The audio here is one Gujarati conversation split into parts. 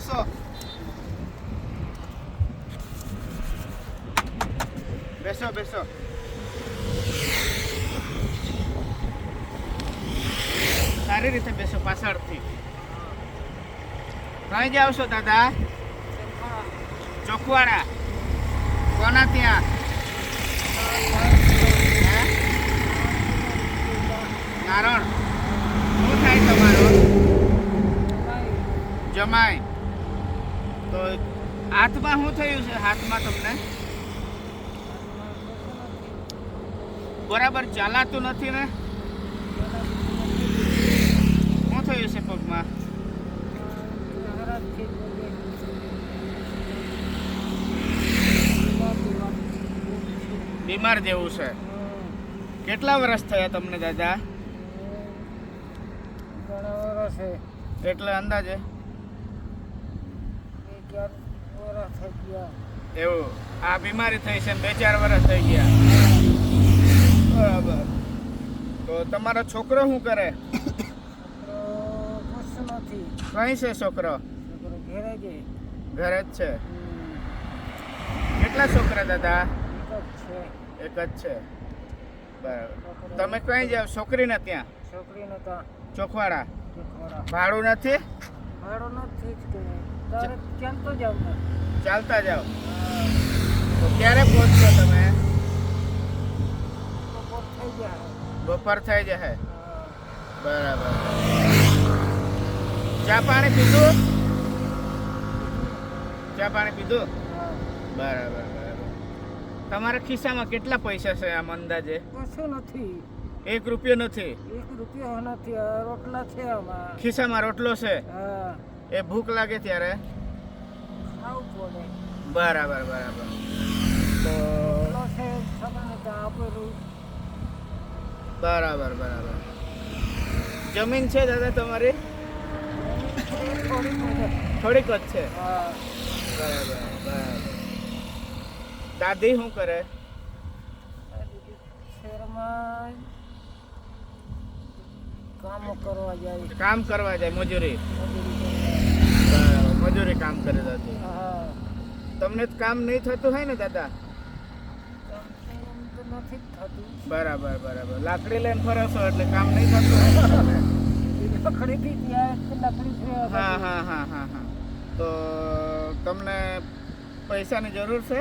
બેસો બેસો બેસો સારી રીતે બેસો પાછળથી કઈ જાવ છો દાદા ચોકવાડા કોના ત્યાં હે? નારણ શું થાય તમારું જમાય તો હાથમાં શું થયું છે? હાથમાં તમને? બરાબર ચાલાતું નથી ને? શું થયું છે પગમાં? બીમાર જેવું છે. કેટલા વર્ષ થયા તમને દાદા? એટલે અંદાજે? એવું. આ બીમારી થઈ છે બે ચાર વર્ષ થઈ ગયા. બરાબર. તો તમારો છોકરો શું કરે? કઈ છે છોકરો? ઘરે જ છે. કેટલા છોકરા દાદા? એક જ છે. બરાબર. તમે કઈ જાવ છોકરીને ત્યાં? છોકરીને તો ચોખવાડા? ભાડું નથી? ભાડું નથી જ કે તારે કેમ તો જાવ ચાલતા જાઓ. તો ક્યારે પહોંચશો તમે? બપોર થઈ જશે. બરાબર. ચા પાણી પીધું? ચા પાણી પીધું? બરાબર બરાબર. તમારા ખિસ્સામાં કેટલા પૈસા છે આમ અંદાજે? કશું નથી. એક રૂપિયો નથી? એક રૂપિયો નથી રોટલા છે આમાં. ખિસ્સામાં રોટલો છે? હા. એ ભૂખ લાગે ત્યારે? બરાબર બરાબર. તો બરાબર બરાબર. જમીન છે દાદા તમારી? થોડીક જ છે. હા બરાબર બરાબર. દાદી શું કરે? કામો કરવા જાય. કામ કરવા જાય મજૂરી. મજૂરી કામ કરે દાદી હા. તમને જ કામ નહીં થતું હોય ને દાદા? બરાબર બરાબર. લાકડી લઈને ફરો છો એટલે કામ નહીં થતું લકડી હા હા હા હા હા. તો તમને પૈસાની જરૂર છે?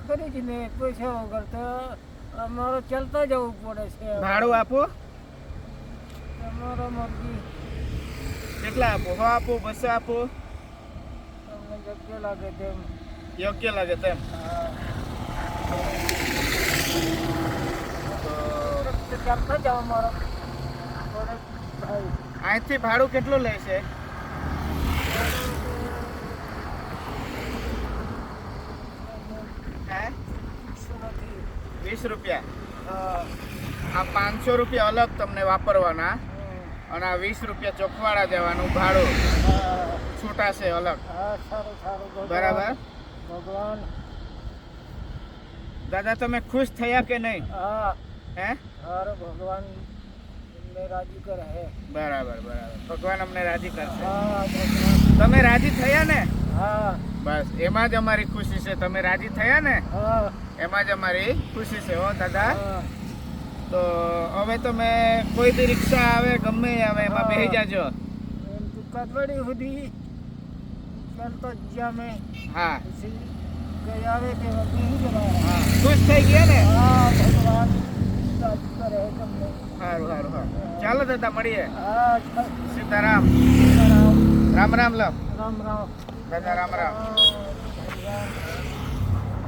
ખરી જ ને પૈસા વગર તો અમારો ચાલતા જવું પડે છે. ભાડું આપો? તમારો મરજી. કેટલા આપો? હો આપો બસો આપો? તમને યોગ્ય લાગે તેમ. યોગ્ય લાગે તેમ? અહીંથી ભાડું કેટલું લે છે? વીસ રૂપિયા? આ પાંચસો રૂપિયા અલગ તમને વાપરવાના. અને આ વીસ રૂપિયા ચોખવાડા દેવાનું ભાડું. હા છૂટા અલગ. બરાબર? ભગવાન. દાદા તમે ખુશ થયા કે નહીં? હા. ભગવાન રાજી કરે હે. બરાબર બરાબર. ભગવાન અમને રાજી કરશે. હા તમે રાજી થયા ને? હા. બસ એમાં જ અમારી ખુશી છે. તમે રાજી થયા ને? હા. એમાં જ અમારી ખુશી છે હો દાદા? હા. તો હવે તમે કોઈ બી રિક્ષા આવે ગમે આવે એમાં બેસી જાજો. કદવડી સુધી. ચાલતો જ્યાં મેં હા. કઈ આવે તે હા ખુશ થઈ ગયા ને? હા ભગવાન કરે તમને. સારું સારું હા ચાલો દાદા મળીએ. હા. સીતારામ. રામ રામ રામ લો રામ રામ. દાદા રામ રામ. રામ